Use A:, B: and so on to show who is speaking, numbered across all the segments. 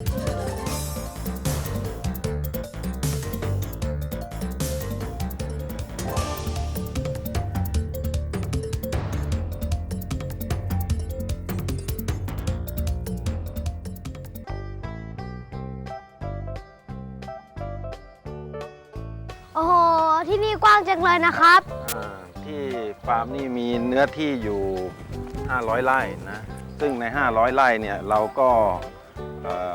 A: โอ้โห ที่นี่กว้างจังเลยนะครับ
B: อ่าที่ฟาร์มนี่มีเนื้อที่อยู่ 500 ไร่นะ ซึ่งใน 500 ไร่เนี่ยเราก็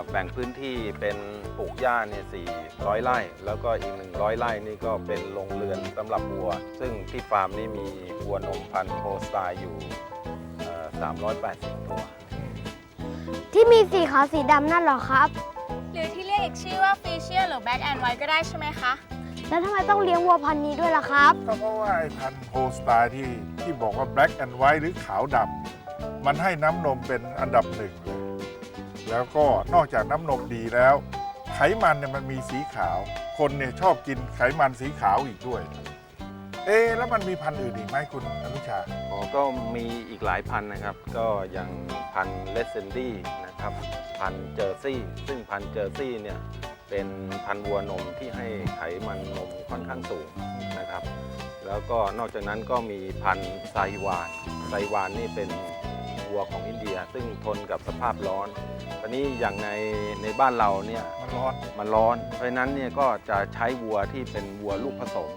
B: แบ่งพื้นที่เป็นปลูกหญ้าเนี่ย400 ไร่ แล้วก็อีก 100 ไร่นี่ก็เป็นโรงเรือนสำหรับวัว ซึ่งที่ฟาร์มนี่มีวัวนมพันธุ์โฮสไตล์อยู่เอ่อ380 ตัว
A: ที่มีสีขาวสีดำนั่นเหรอครับ
C: หรือที่เรียกอีกชื่อว่าฟีเชียหรือแบ็กแอนด์ไวก็ได้ใช่ไหมคะ
A: แล้วทำไมต้องเลี้ยงวัวพันธุ์นี้ด้วยล่ะครับ
D: ก็เพราะว่าไอ้พันธุ์โฮสไตล์ที่ที่บอกว่า black and white หรือขาวดำมันให้น้ำนมเป็นอันดับหนึ่งเลย แล้วก็นอกจากน้ำนมดีแล้ว ไขมันเนี่ยมันมีสีขาว คนเนี่ยชอบกินไขมันสีขาวอีกด้วย เอ๊ะแล้วมันมีพันธุ์อื่นอีกไหมคุณอนุชา
B: อ๋อก็มีอีกหลายพันธุ์นะครับ ก็อย่างพันธุ์เลสเซนดี้นะครับ พันธุ์เจอร์ซี่ ซึ่งพันธุ์เจอร์ซี่เนี่ยเป็นพันธุ์วัวนมที่ให้ไขมันนมค่อนข้างสูงนะครับ แล้วก็นอกจากนั้นก็มีพันธุ์ไซวาน ไซวานนี่เป็น วัวของอินเดีย ซึ่งทนกับสภาพร้อนตอนนี้อย่างในในบ้านเราเนี่ย
D: มันร้อน
B: มันร้อน เพราะฉะนั้นเนี่ยก็จะใช้วัวที่เป็นวัวลูกผสม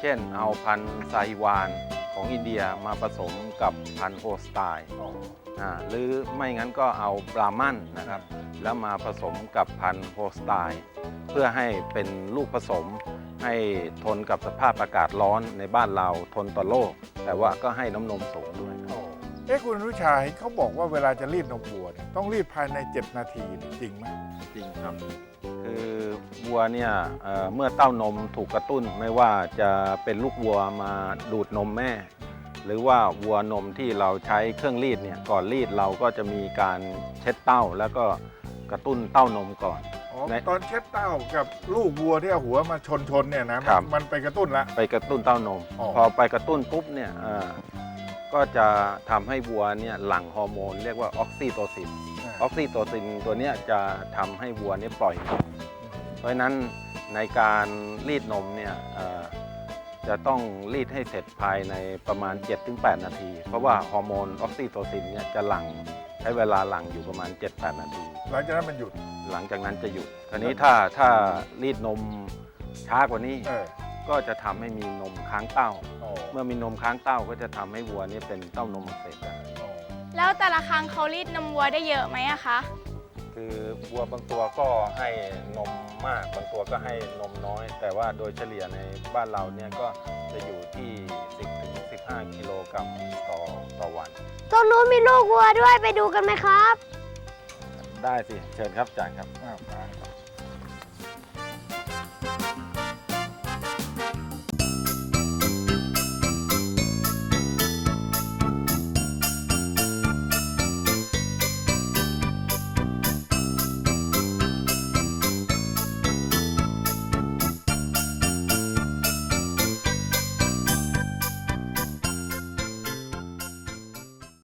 B: เช่นเอาพันธุ์ไซวานของอินเดียมาผสมกับพันธุ์โฮสไตล์อ่าหรือไม่งั้นก็เอาบราหมันนะครับ แล้วมาผสมกับพันธุ์โฮสไตล์เพื่อให้เป็นลูกผสมให้ทนกับสภาพอากาศร้อนในบ้านเราทนต่อโลก แต่ว่าก็ให้น้ำนมสูงด้วย
D: เอ๊ะคุณอนุชาเห็นเขาบอกว่าเวลาจะรีดนมวัวเนี่ยต้องรีดภายใน 7 นาทีเนี่ยจริงไหม
B: จริงครับ คือวัวเนี่ยเอ่อเมื่อเต้านมถูกกระตุ้นไม่ว่าจะเป็นลูกวัวมาดูดนมแม่ หรือว่าวัวนมที่เราใช้เครื่องรีดเนี่ยก่อนรีดเราก็จะมีการเช็ดเต้า แล้วก็กระตุ้นเต้านมก่อน
D: อ๋อ
B: ใน
D: ตอนเช็ดเต้ากับลูกวัวที่เอาหัวมาชนชนๆเนี่ยนะมันมันไปกระตุ้นละ
B: ไปกระตุ้นเต้านม
D: อ๋อ
B: พอไปกระตุ้นปุ๊บเนี่ยเอ่อ ก็จะทำให้วัวเนี่ยหลั่งฮอร์โมนเรียกว่าออกซิโตซิน ออกซิโตซินตัวเนี้ยจะทำให้วัวเนี่ยปล่อยนม เพราะฉะนั้นในการรีดนมเนี่ยเอ่อจะต้องรีดให้เสร็จภายในประมาณ 7-8 นาที เพราะว่าฮอร์โมนออกซิโตซินเนี่ยจะหลั่งใช้เวลาหลั่งอยู่ประมาณ 7-8 นาที
D: หลังจากนั้นมันหยุด
B: หลังจากนั้นจะหยุดคราวนี้ถ้าถ้ารีดนมช้ากว่านี้
D: เออ
B: ก็จะทำให้มีนมค้างเต้า
D: อ๋อ
B: เมื่อมีนมค้างเต้าก็จะทำให้วัวเนี่ยเป็นเต้านมอักเสบได้
D: อ๋อ
C: แล้วแต่ละครั้งเขารีดนมวัวได้เยอะไหมอะคะ
B: คือวัวบางตัวก็ให้นมมากบางตัวก็ให้นมน้อย แต่ว่าโดยเฉลี่ยในบ้านเราเนี่ยก็จะอยู่ที่ 10ถึง15กิโลกรัมต่อต่อวัน
A: ตรงนู้นมีลูกวัวด้วยไปดูกันไหมครับ
B: ได้สิ เชิญครับอาจารย์ครับ
D: อ้าวไป